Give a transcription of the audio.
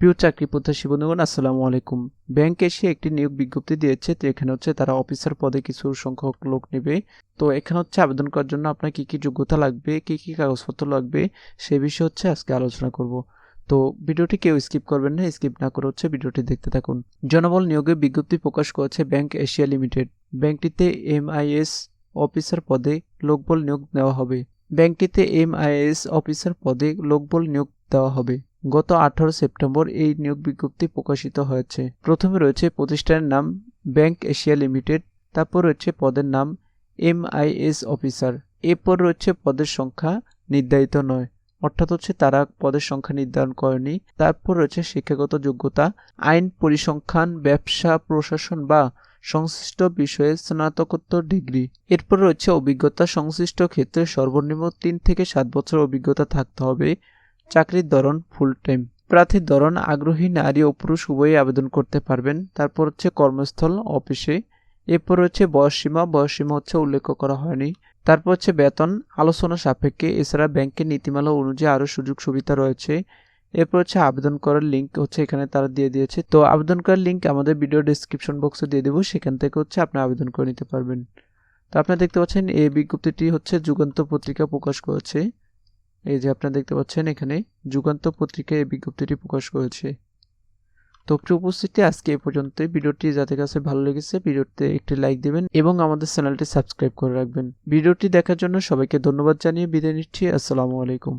প্রিয় চাকরি প্রত্যাশী বন্ধুগণ, আসসালামু আলাইকুম। ব্যাংক এসে একটি নিয়োগ বিজ্ঞপ্তি দিয়েছে, তো এখানে হচ্ছে তারা অফিসার পদে কিছু সংখ্যক লোক নেবে। তো এখানে হচ্ছে আবেদন করার জন্য আপনার কী কী যোগ্যতা লাগবে, কী কী কাগজপত্র লাগবে, সে বিষয়ে হচ্ছে আজকে আলোচনা করব। তো ভিডিওটি কেউ স্কিপ করবেন না, স্কিপ না করে হচ্ছে ভিডিওটি দেখতে থাকুন। জনবল নিয়োগের বিজ্ঞপ্তি প্রকাশ করেছে ব্যাংক এশিয়া লিমিটেড। ব্যাংকটিতে এমআইএস অফিসার পদে লোকবল নিয়োগ দেওয়া হবে। ব্যাংকটিতে এমআইএস অফিসার পদে লোকবল নিয়োগ দেওয়া হবে। গত আঠারো সেপ্টেম্বর এই নিয়োগ বিজ্ঞপ্তি প্রকাশিত হয়েছে। প্রথমে রয়েছে প্রতিষ্ঠানের নাম ব্যাংক এশিয়া লিমিটেড, তারপর রয়েছে পদের নাম এমআইএস অফিসার। এরপর রয়েছে পদের সংখ্যা নির্ধারিত নয়, অর্থাৎ হচ্ছে তারা পদের সংখ্যা নির্ধারণ করেনি। তারপর রয়েছে শিক্ষাগত যোগ্যতা, আইন পরিসংখ্যান, ব্যবসা, প্রশাসন বা সংশ্লিষ্ট বিষয়ে স্নাতকোত্তর ডিগ্রি। এরপর রয়েছে অভিজ্ঞতা সংশ্লিষ্ট ক্ষেত্রে সর্বনিম্ন তিন থেকে সাত বছর অভিজ্ঞতা থাকতে হবে। চাকরির ধরন ফুল টাইম প্রার্থীর ধরন, আগ্রহী নারী ও পুরুষ উভয়ই আবেদন করতে পারবেন। তারপর হচ্ছে কর্মস্থল অফিসে এরপর হচ্ছে বয়সসীমা বয়সসীমা হচ্ছে উল্লেখ করা হয়নি। তারপর হচ্ছে বেতন, আলোচনা সাপেক্ষে। এছাড়া ব্যাংকের নীতিমালা অনুযায়ী আরও সুযোগ সুবিধা রয়েছে। এরপর হচ্ছে আবেদন করার লিঙ্ক হচ্ছে এখানে তারা দিয়ে দিয়েছে। তো আবেদন করার লিঙ্ক আমাদের ভিডিও ডিসক্রিপশন বক্সে দিয়ে দেবো। সেখান থেকে হচ্ছে আপনি আবেদন করে নিতে পারবেন। তো আপনারা দেখতে পাচ্ছেন এই বিজ্ঞপ্তিটি হচ্ছে যুগান্ত পত্রিকা প্রকাশ করেছে। এই যে আপনারা দেখতে পাচ্ছেন, এখানে যুগান্ত পত্রিকায় এই বিজ্ঞপ্তিটি প্রকাশ করেছে। তো উপস্থিতি, আজকে এ পর্যন্ত ভিডিওটি যাদের কাছে ভালো লেগেছে, ভিডিওতে একটি লাইক দেবেন এবং আমাদের চ্যানেলটি সাবস্ক্রাইব করে রাখবেন। ভিডিওটি দেখার জন্য সবাইকে ধন্যবাদ জানিয়ে বিদায় নিচ্ছি। আসসালামু আলাইকুম।